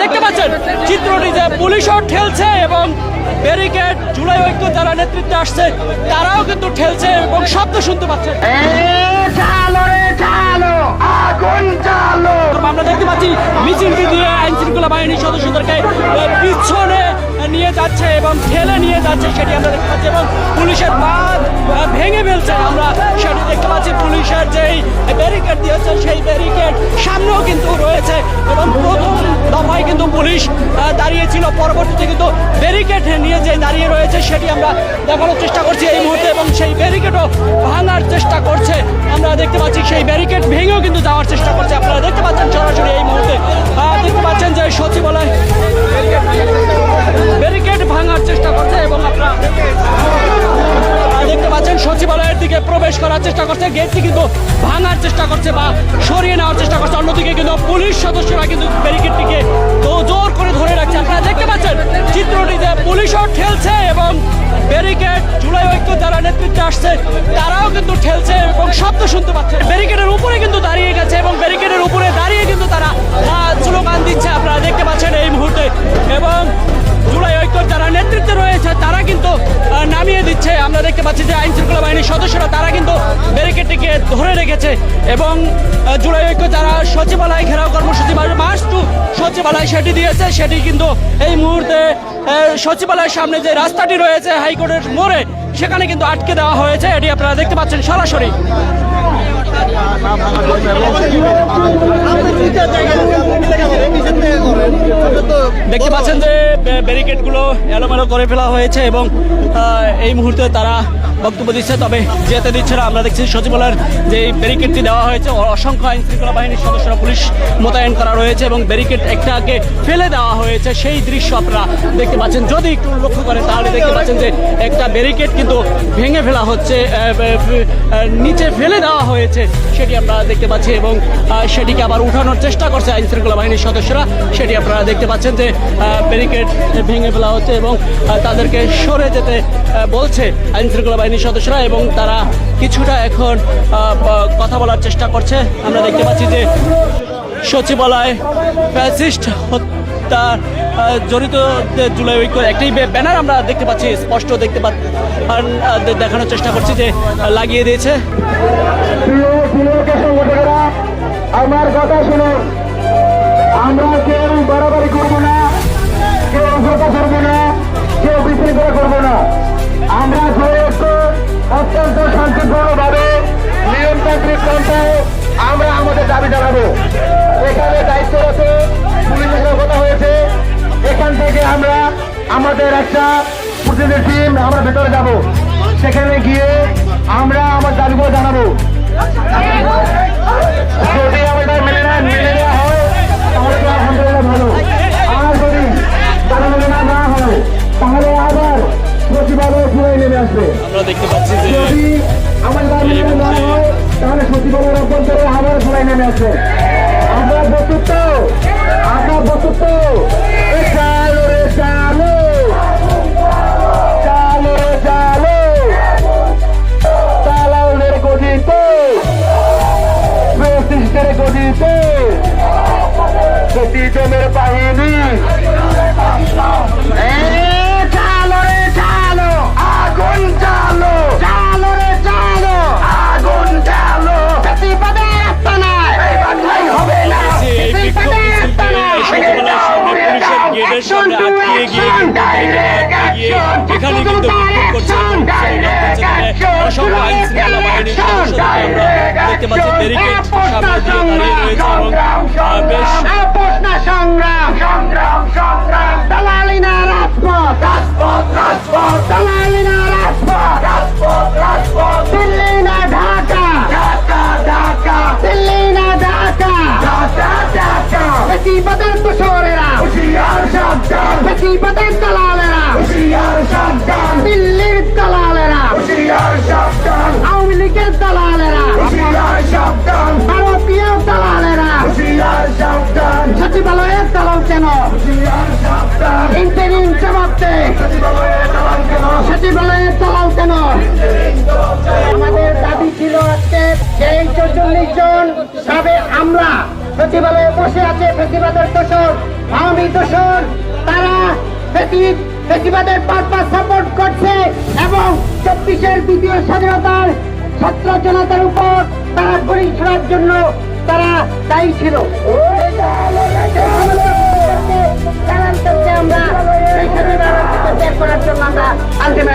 দেখতে পাচ্ছেন চিত্রটি যে পুলিশও ঠেলছে এবং ব্যারিকেড জুলাই ঐক্য যারা নেতৃত্বে আসছে তারাও কিন্তু ঠেলছে এবং শব্দ শুনতে পাচ্ছেন। চালো আমরা দেখতে পাচ্ছি মিছিলটি দিয়ে আইন শৃঙ্খলা বাহিনীর সদস্যদেরকে পিছনে নিয়ে যাচ্ছে এবং ঠেলে নিয়ে যাচ্ছে সেটি আমরা দেখতে পাচ্ছি এবং পুলিশের বাদ ভেঙে ফেলছে আমরা সেটি দেখতে পাচ্ছি। পুলিশের যেই ব্যারিকেড দিয়েছে সেই ব্যারিকেড সামনেও কিন্তু রয়েছে এবং প্রথম দফায় কিন্তু পুলিশ দাঁড়িয়েছিল। পরবর্তীতে কিন্তু ব্যারিকেড নিয়ে যে দাঁড়িয়ে রয়েছে সেটি আমরা দেখানোর চেষ্টা করছি এই মুহূর্তে এবং সেই ব্যারিকেডও ভাঙার চেষ্টা করছে। আমরা দেখতে পাচ্ছি সেই ব্যারিকেড ভেঙেও কিন্তু যাওয়ার সচিবালয়ের দিকে প্রবেশ করার চেষ্টা করছে গেটটি কিন্তু ভাঙার চেষ্টা করছে বা সরিয়ে নেওয়ার চেষ্টা করছে। অন্যদিকে কিন্তু পুলিশ সদস্যরা কিন্তু ব্যারিকেডটিকে জোর করে ধরে রাখছে। আপনারা দেখতে পাচ্ছেন চিত্রটি যে পুলিশও ঠেলছে এবং ব্যারিকেড জুলাই ঐক্য যারা নেতৃত্বে আসছে, তারাও কিন্তু ঠেলছে এবং শব্দ শুনতে পাচ্ছে ব্যারিকেডের উপরে কিন্তু দাঁড়িয়ে গেছে এবং ব্যারিকেডের উপরে ব্যারিকেডটিকে ধরে রেখেছে এবং জুলাই ঐক্য যারা সচিবালয় ঘেরাও কর্মসূচি মার্চ টু সচিবালয় সেটি দিয়েছে, সেটি কিন্তু এই মুহূর্তে সচিবালয়ের সামনে যে রাস্তাটি রয়েছে হাইকোর্টের মোড়ে, সেখানে কিন্তু আটকে দেওয়া হয়েছে। এটি আপনারা দেখতে পাচ্ছেন সরাসরি। দেখতে পাচ্ছেন যে ব্য- ব্যারিকেডগুলো এলোমেলো করে ফেলা হয়েছে এবং এই মুহূর্তে তারা বক্তব্য দিচ্ছে, তবে যেতে দিচ্ছে না। আমরা দেখছি সচিবালয়ের যে ব্যারিকেডটি দেওয়া হয়েছে অসংখ্য আইন শৃঙ্খলা বাহিনীর সদস্যরা পুলিশ মোতায়েন করা রয়েছে এবং ব্যারিকেড একটাকে ফেলে দেওয়া হয়েছে। সেই দৃশ্য আপনারা দেখতে পাচ্ছেন। যদি একটু লক্ষ্য করেন, তাহলে দেখতে পাচ্ছেন যে একটা ব্যারিকেড কিন্তু ভেঙে ফেলা হচ্ছে নিচে ফেলে দেওয়া হয়েছে, সেটি আমরা দেখতে পাচ্ছি এবং সেটিকে আবার উঠানোর চেষ্টা করছে আইন শৃঙ্খলা বাহিনীর সদস্যরা। সেটি আপনারা দেখতে পাচ্ছেন যে ব্যারিকেড ভেঙে ফেলা হচ্ছে এবং তাদেরকে সরে যেতে বলছে আইন শৃঙ্খলা বাহিনীর সদস্যরা এবং তারা কিছুটা এখন কথা বলার চেষ্টা করছে। আমরা দেখতে পাচ্ছি যে সচিবালয় ফ্যাসিস্ট হত্যা জড়িত জুলাই ঐক্য, একটি ব্যানার আমরা দেখতে পাচ্ছি, স্পষ্ট দেখতে পা দেখানোর চেষ্টা করছি যে লাগিয়ে দিয়েছে। আমার কথা শুনুন। আমরা কেউ বাড়াবাড়ি করব নেমে আছে আমরা বস্তুত্ব আমরা বস্তুত্ব এখানে কিন্তু বিক্ষোভ করছে অসংখ্য আইন শৃঙ্খলা আমরা দেখতে পাচ্ছি ব্যারিকেড সামনে দিয়ে দাঁড়িয়ে রয়েছে এবং বেশ সংগ্রাম সংগ্রাম সংগ্রাম দালালি না রাজপথ রাজপথ রাজপথ দালালি না রাজপথ রাজপথ রাজপথ দিল্লি না ঢাকা ঢাকা ঢাকা দিল্লি না ঢাকা ঢাকা ঢাকা বেশিবাদের তুষরেরা হুশিয়ার সাবধান বেশিবাদের দালালেরা সচিবালয়ের দালাল কেন? দাবি ছিল বসে আছে, ফেসিবাদের দোষর, আওয়ামী দোষর, তারা পারপাস সাপোর্ট করছে এবং চব্বিশের দ্বিতীয় স্বাধীনতার ছাত্র জনতার উপর তারা গুলি ছোড়ার জন্য তারা দায়ী ছিল। আমরা